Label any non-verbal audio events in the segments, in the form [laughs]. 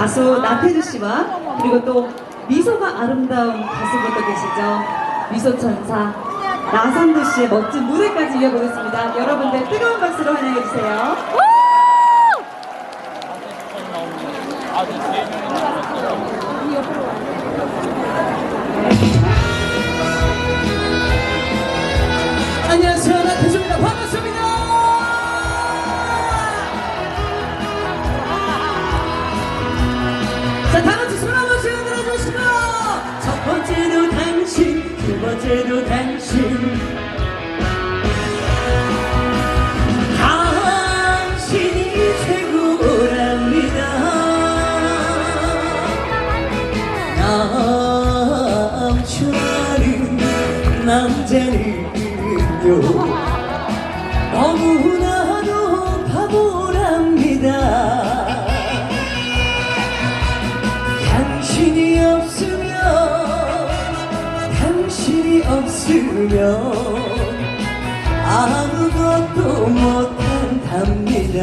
가수 나태주 씨와 그리고 또 미소가 아름다운 가수분도 계시죠. 미소천사 나선두 씨의 멋진 무대까지 이어보겠습니다. 여러분들 뜨거운 박수로 환영해 주세요. 안녕하세요 두 번째도 당신 아무것도 못한답니다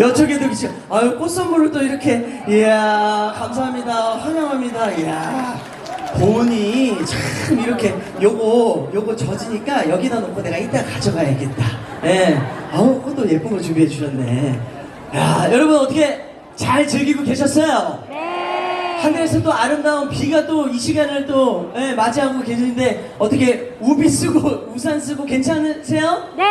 여쪽에도 계시죠. 아유 꽃 선물을 또 이렇게 이야 감사합니다. 환영합니다. 이야. 본이 참 이렇게 요거 요거 젖으니까 여기다 놓고 내가 이따 가져가야겠다. 예. 아우 꽃도 예쁜 거 준비해 주셨네. 야 여러분 어떻게 잘 즐기고 계셨어요? 네. 하늘에서 또 아름다운 비가 또 이 시간을 또 예, 맞이하고 계시는데 어떻게 우비 쓰고 우산 쓰고 괜찮으세요? 네.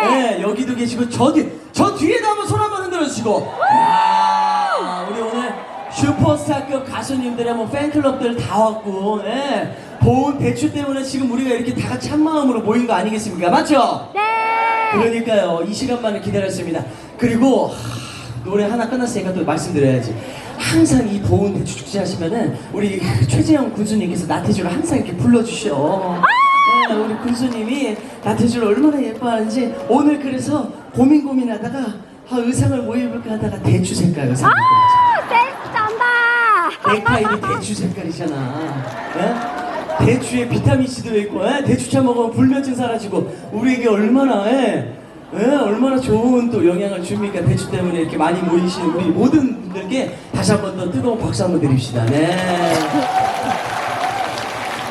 네, 여기도 계시고 저 뒤, 저 뒤에도 한번 손 한번 흔들어 주시고. 야, 우리 오늘 슈퍼스타급 가수님들의 뭐 팬클럽들 다 왔고, 예. 보은 배추 때문에 지금 우리가 이렇게 다 같이 한 마음으로 모인 거 아니겠습니까? 맞죠? 네. 그러니까요, 이 시간만을 기다렸습니다. 그리고 하, 노래 하나 끝났으니까 또 말씀드려야지. 항상 이 보은 대추 축제 하시면은 우리 최재형 군수님께서 나태주를 항상 이렇게 불러주셔. 네, 우리 군수님이 나태주를 얼마나 예뻐하는지 오늘 그래서 고민 고민하다가 아, 의상을 뭐 입을까 하다가 대추 색깔 의상. 아, 짠다. 넥타이도 대추 색깔이잖아. 예? 대추에 비타민 C도 있고, 예? 대추차 먹으면 불면증 사라지고, 우리에게 얼마나, 예? 예? 얼마나 좋은 또 영향을 줍니까? 대추 때문에 이렇게 많이 모이시는 우리 모든 분들께 다시 한 번 더 뜨거운 박수 한번 드립시다. 네. [laughs]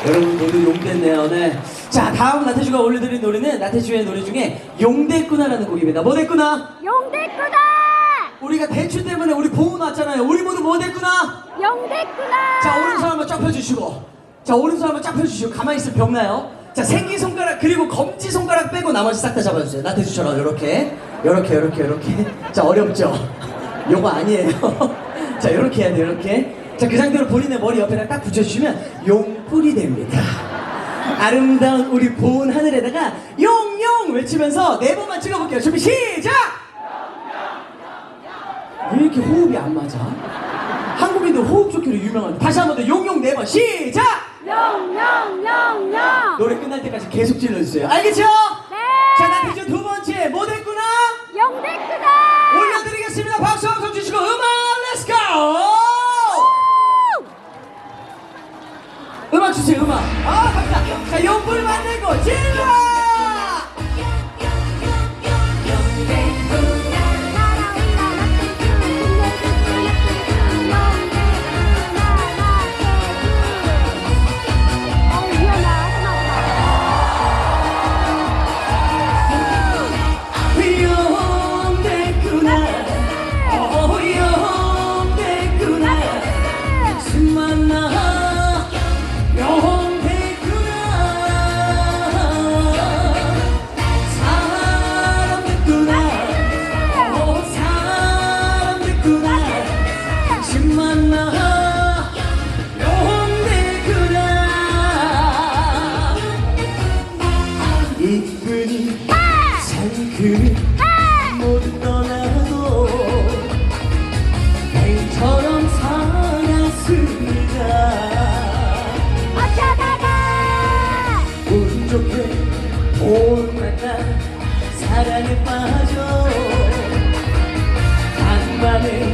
여러분 모두 용됐네요. 네. 자, 다음 나태주가 올려드린 노래는 나태주의 노래 중에 용됐구나라는 곡입니다. 뭐 됐구나? 용됐구나. 우리가 대추 때문에 우리 보험 왔잖아요. 우리 모두 뭐 됐구나? 용됐구나. 자 오른손 한번 쫙 펴주시고 자 오른손 한번 쫙 펴주시고 가만히 있으면 병나요 자 생기손가락 그리고 검지손가락 빼고 나머지 싹 다 잡아주세요 나태주처럼 요렇게 요렇게 요렇게 요렇게 자 어렵죠 [laughs] 요거 아니에요 [laughs] 자 요렇게 해야 돼요 요렇게 자 그 상태로 본인의 머리 옆에다 딱 붙여주시면 용뿔이 됩니다 아름다운 우리 고운 하늘에다가 용용 외치면서 네 번만 찍어볼게요 준비 시작 왜 이렇게 호흡이 안 맞아? 한국인들 호흡 좋기로 유명한데 다시 한 번 더 용용 네 번 시작! 용용용용. 노래 끝날 때까지 계속 질러주세요 알겠죠? 네. 자 나티즈 두 번째 뭐 됐구나? 용됐구나. 올려드리겠습니다 박수 한번 주시고 음악 렛츠고! 음악 주세요 음악 아 갑니다 자 용불 만들고 질러! 만나 사랑에 빠져 간밤에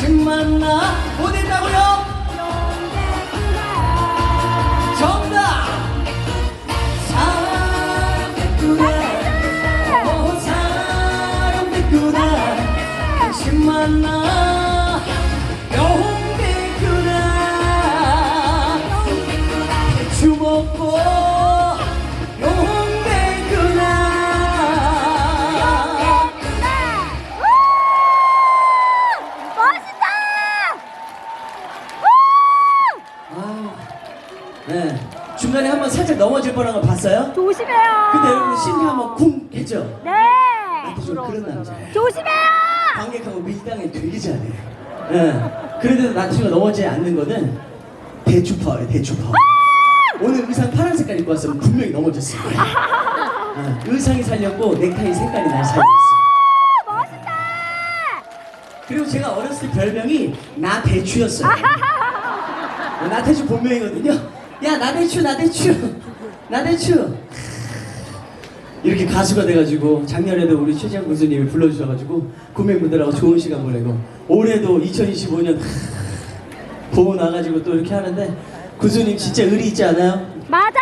10만 나 어디 있다고요? 넘어질 뻔한 거 봤어요? 조심해요. 근데 여러분 심리 한번 쿵 했죠? 네. 나도 좀 그런 남자예요. 조심해요. 느리지 않아요. 예. 그래도 나중에 넘어지지 않는 거는 대추 파워예요, 대추 파워. 오늘 의상 파란 색깔 입고 왔으면 분명히 넘어졌을 거예요. 예, 의상이 살렸고 넥타이 색깔이 날 살렸어. 멋있다. 그리고 제가 어렸을 때 별명이 나대추였어요. 나대추 본명이거든요. 야 나대추 나대추 나대추 이렇게 가수가 돼가지고 작년에도 우리 최지한 군수님이 불러주셔가지고 구매분들하고 좋은 시간 보내고 올해도 2025년 보고 나가지고 또 이렇게 하는데 군수님 진짜 의리 있지 않아요? 맞아요.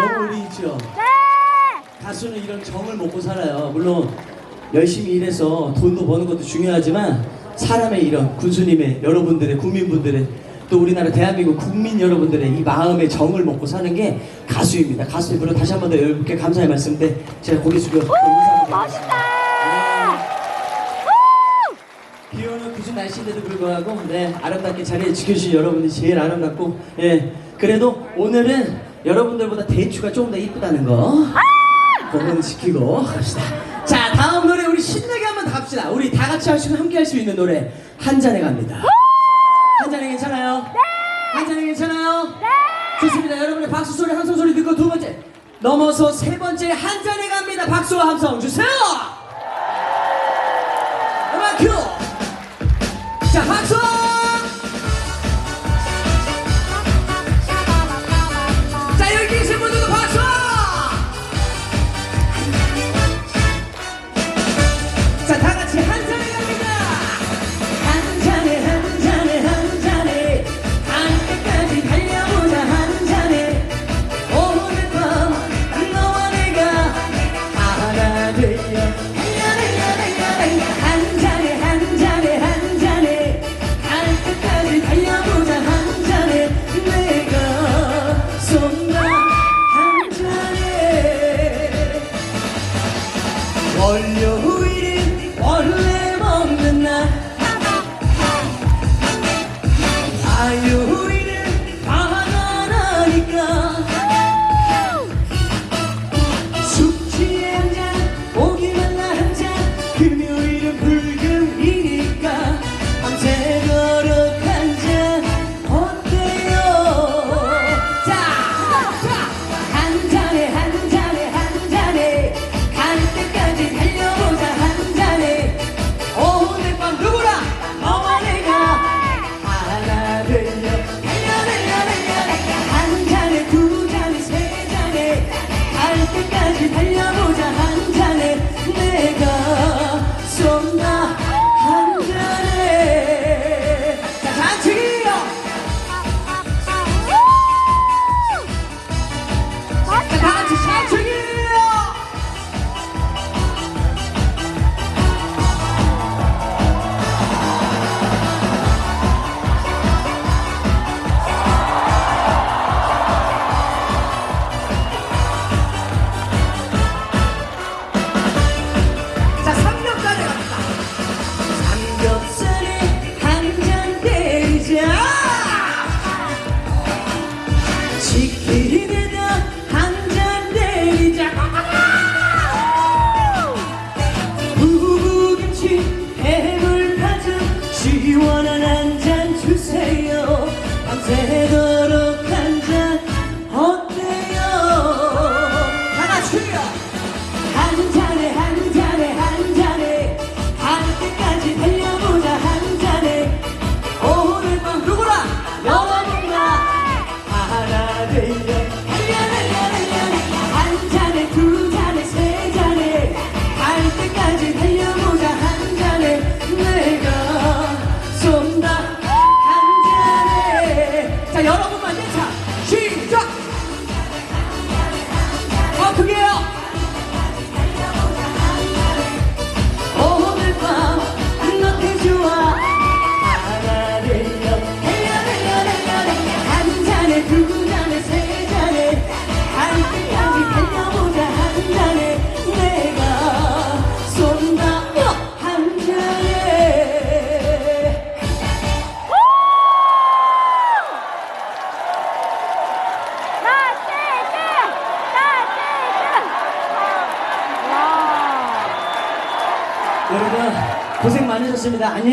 너무 의리 있죠? 네. 가수는 이런 정을 먹고 살아요. 물론 열심히 일해서 돈도 버는 것도 중요하지만 사람의 이런 군수님의 여러분들의 국민분들의 또 우리나라 대한민국 국민 여러분들의 이 마음의 정을 먹고 사는 게 가수입니다. 가수님 물론 다시 한 번 더 여러분께 감사의 말씀 때 제가 고개 숙여 인사드리겠습니다. 멋있다. 비 오는 구준 날씨인데도 불구하고 네 아름답게 자리에 지켜주신 여러분이 제일 아름답고 예 그래도 오늘은 여러분들보다 대추가 조금 더 이쁘다는 거 그건 지키고 갑시다 자 다음 노래 우리 신나게 한번 갑시다 우리 다 같이 할수 함께 할 수 있는 노래 한 잔에 갑니다 한 잔에 괜찮아요? 네 한 잔에 괜찮아요? 네. 좋습니다 여러분의 박수 소리 함성 소리 듣고 두 번째 넘어서 세 번째 한 잔에 갑니다 박수와 함성 주세요 음악 큐 자, 박수!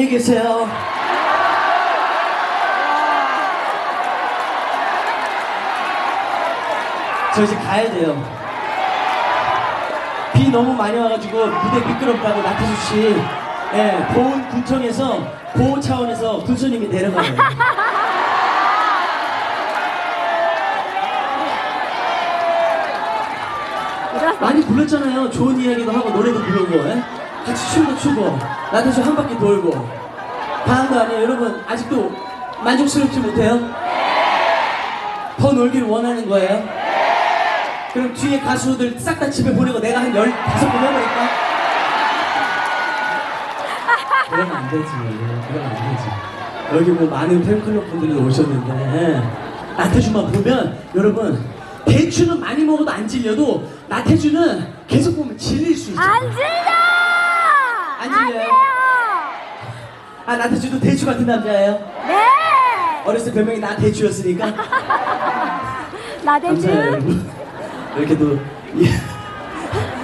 안녕히 계세요. 저 이제 가야 돼요. 비 너무 많이 와가지고 무대 미끄럽다고 나태주 씨, 예, 보훈 구청에서 보호 차원에서 군수님이 내려가요. 많이 불렀잖아요. 좋은 이야기도 하고 노래도 부르고 예? 같이 춤도 추고 나태주 한 바퀴 돌고 다 한 거 아니에요, 여러분? 아직도 만족스럽지 못해요? 더 놀길 원하는 거예요? 그럼 뒤에 가수들 싹 다 집에 보내고 내가 한 15번 해버릴까? 그러면 안 되지. 그러면 안 되지. 여기 뭐 많은 팬클럽 분들이 오셨는데, 나태주만 보면, 여러분, 대추는 많이 먹어도 안 질려도, 나태주는 계속 보면 질릴 수 있어요. 안 질려! 안 질려요? 아, 나태주도 대추 같은 남자예요? 네! 어렸을 때 별명이 나대추였으니까. [laughs] 나대주 감사해요, 여러분. 이렇게 또, 예.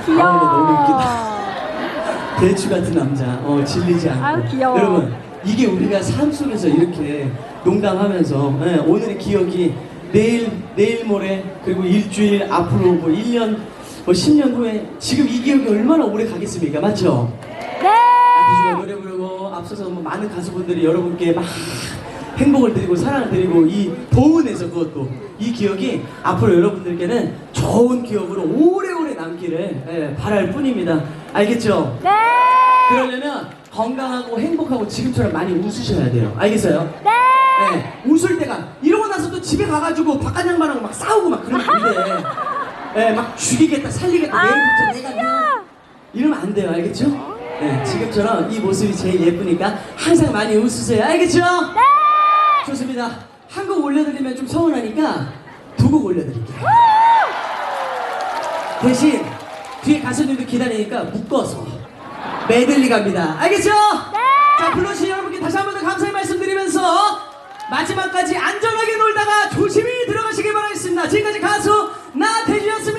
귀여워. 아, 너무 웃기다. 대추 같은 남자, 어, 질리지 않고. 아유, 귀여워. 여러분, 이게 우리가 삶 속에서 이렇게 농담하면서, 예, 오늘의 기억이 내일, 내일 모레, 그리고 일주일, 앞으로 뭐 1년, 뭐 10년 후에 지금 이 기억이 얼마나 오래 가겠습니까? 맞죠? 네! 노래 부르고 앞서서 뭐 많은 가수분들이 여러분께 막 행복을 드리고 사랑을 드리고 이 보은에서 그것도 이 기억이 앞으로 여러분들께는 좋은 기억으로 오래오래 남기를 예, 바랄 뿐입니다. 알겠죠? 네! 그러려면 건강하고 행복하고 지금처럼 많이 웃으셔야 돼요. 알겠어요? 네! 예, 웃을 때가 이러고 나서 또 집에 가가지고 바깥 양반하고 막 싸우고 막 그러면 안 돼. 예, 막 죽이겠다 살리겠다 아, 내일부터 내가 싫어. 그냥 이러면 안 돼요. 알겠죠? 네, 지금처럼 이 모습이 제일 예쁘니까 항상 많이 웃으세요. 알겠죠? 네! 좋습니다. 한 곡 올려드리면 좀 서운하니까 두 곡 올려드릴게요. 대신 뒤에 가수님들 기다리니까 묶어서 메들리 갑니다. 알겠죠? 네! 자, 불러주신 여러분께 다시 한 번 더 감사의 말씀 드리면서 마지막까지 안전하게 놀다가 조심히 들어가시길 바라겠습니다. 지금까지 가수 나태주였습니다.